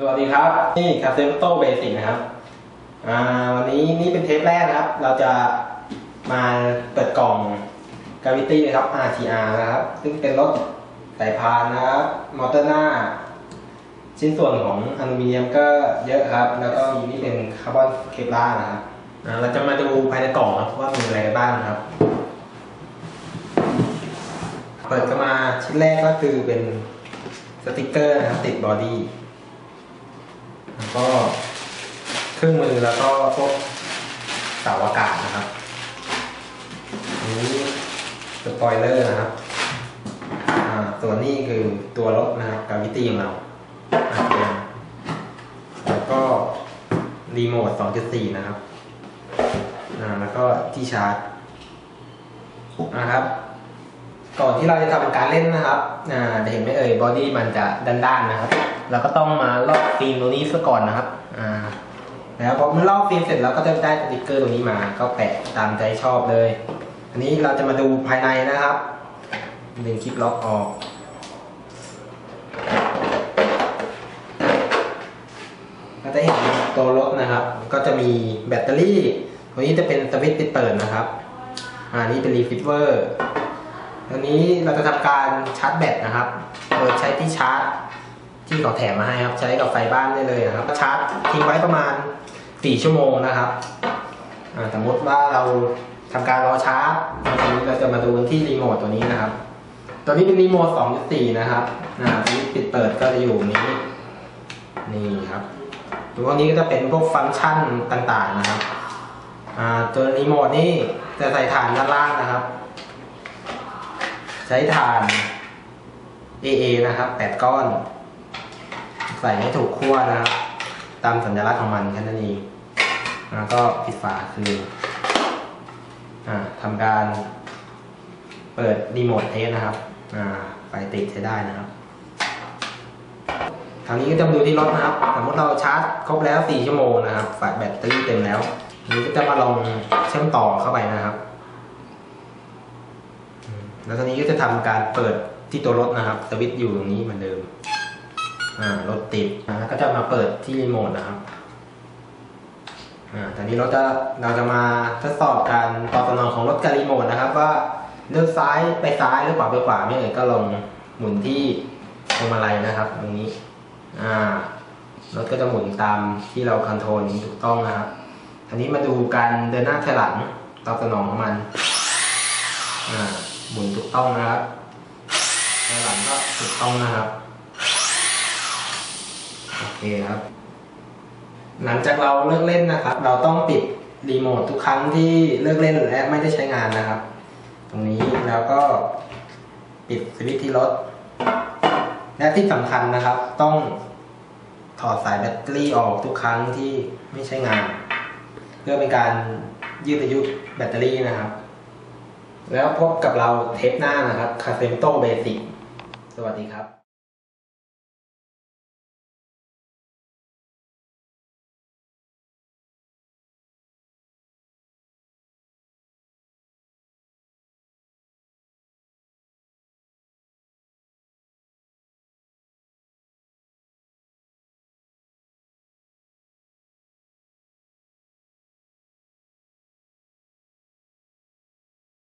สวัสดีครับ นี่คาเซโตเบสิกนะครับอ่าวันนี้นี่เป็นเทปแรกนะครับ เราจะมาเปิดกล่องกาวิตี้นะครับ RTR นะครับ ซึ่งเป็นรถสายพานนะครับ มอเตอร์หน้า ชิ้นส่วนของอลูมิเนียมก็เยอะครับ แล้วก็มีนี่เป็นคาร์บอนเคปลาร์นะครับเราจะมาดูภายในกล่องครับว่ามีอะไรบ้างครับ เปิดเข้ามาชิ้นแรกก็คือเป็นสติกเกอร์นะครับติดบอดี้ แล้วก็เครื่องมือแล้วก็พวกเสาอากาศนะครับนี้สปอยเลอร์นะครับอ่าส่วนนี้คือตัวรถนะครับกาวิตี้ของเราอ่าเป็นแล้วก็รีโมท 2.4 นะครับอ่าแล้วก็ที่ชาร์จนะครับ ก่อนที่เราจะทำการเล่นนะครับจะเห็นไหมเอ่ยบอดี้มันจะด้านๆนะครับ เราก็ต้องมาลอกฟิล์มตรงนี้ซะก่อนนะครับแล้วพอเมันลอกฟิล์มเสร็จเราก็จะได้สติกเกอร์ตรงนี้มาก็แปะตามใจชอบเลย อันนี้เราจะมาดูภายในนะครับดึงคลิปล็อกออกก็จะเห็นตัวรถนะครับ ก็จะมีแบตเตอรี่ ตัวนี้จะเป็นสวิตช์ปิดเปิดนะครับอ่านี่เป็นรีฟิตเวอร์ อันนี้เราจะทำการชาร์จแบตนะครับ โดยใช้ที่ชาร์จที่เขาแถมมาให้ครับ ใช้กับไฟบ้านได้เลยนะครับชาร์จทิ้งไว้ประมาณ 4 ชั่วโมงนะครับสมมติว่าเราทำการรอชาร์จตอนนี้เราจะมาดูที่รีโมทตัวนี้นะครับ ตัวนี้เป็นรีโมท 2.4 นะครับอ่าที่ปิดเปิดก็จะอยู่นี้ นี่ครับ ตัวนี้ก็จะเป็นพวกฟังก์ชันต่างๆนะครับตัวรีโมทนี่จะใส่ฐานด้านล่างนะครับ ใช้ฐาน AA นะครับ8ก้อน ใส่ให้ถูกขั้วนะครับ ตามสัญลักษณ์ของมันแค่นั้นเองแล้วก็ปิดฝาคืออทำการเปิดรีโมทเทสนะครับไฟติดใช้ได้นะครับคราวนี้ก็จะดูที่รถนะครับ สมมติเราชาร์จครบแล้ว 4 ชั่วโมงนะครับ ฝาแบตเตอรี่เต็มแล้ว นี้ก็จะมาลองเชื่อมต่อเข้าไปนะครับ แล้วตอนนี้ก็จะทำการเปิดที่ตัวรถนะครับสวิตช์อยู่ตรงนี้เหมือนเดิมอ่ารถติดนะก็จะมาเปิดที่รีโมทนะครับอ่าตอนนี้เราจะเราจะมาทดสอบการตอบสนองของรถกับรีโมทนะครับ ว่าเลือกซ้ายไปซ้ายหรือขวาไปขวาไม่เอ่ยก็ลงหมุนที่พวงมาลัยนะครับตรงนี้อ่ารถก็จะหมุนตามที่เราคอนโทรลถูกต้องนะครับทีนี้มาดูการเดินหน้าถอยหลังตอบสนองของมันอ่า หมุนถูกต้องนะครับถอยหลังก็ถูกต้องนะครับโอเคครับ หลังจากเราเลิกเล่นนะครับ เราต้องปิดรีโมททุกครั้งที่เลิกเล่นและไม่ได้ใช้งานนะครับ ตรงนี้แล้วก็ปิดสวิตช์ที่รถ และที่สำคัญนะครับ ต้องถอดสายแบตเตอรี่ออกทุกครั้งที่ไม่ใช้งาน เพื่อเป็นการยืดอายุแบตเตอรี่นะครับ แล้วพบกับเราเทปหน้านะครับคาเซมโตเบสิกสวัสดีครับ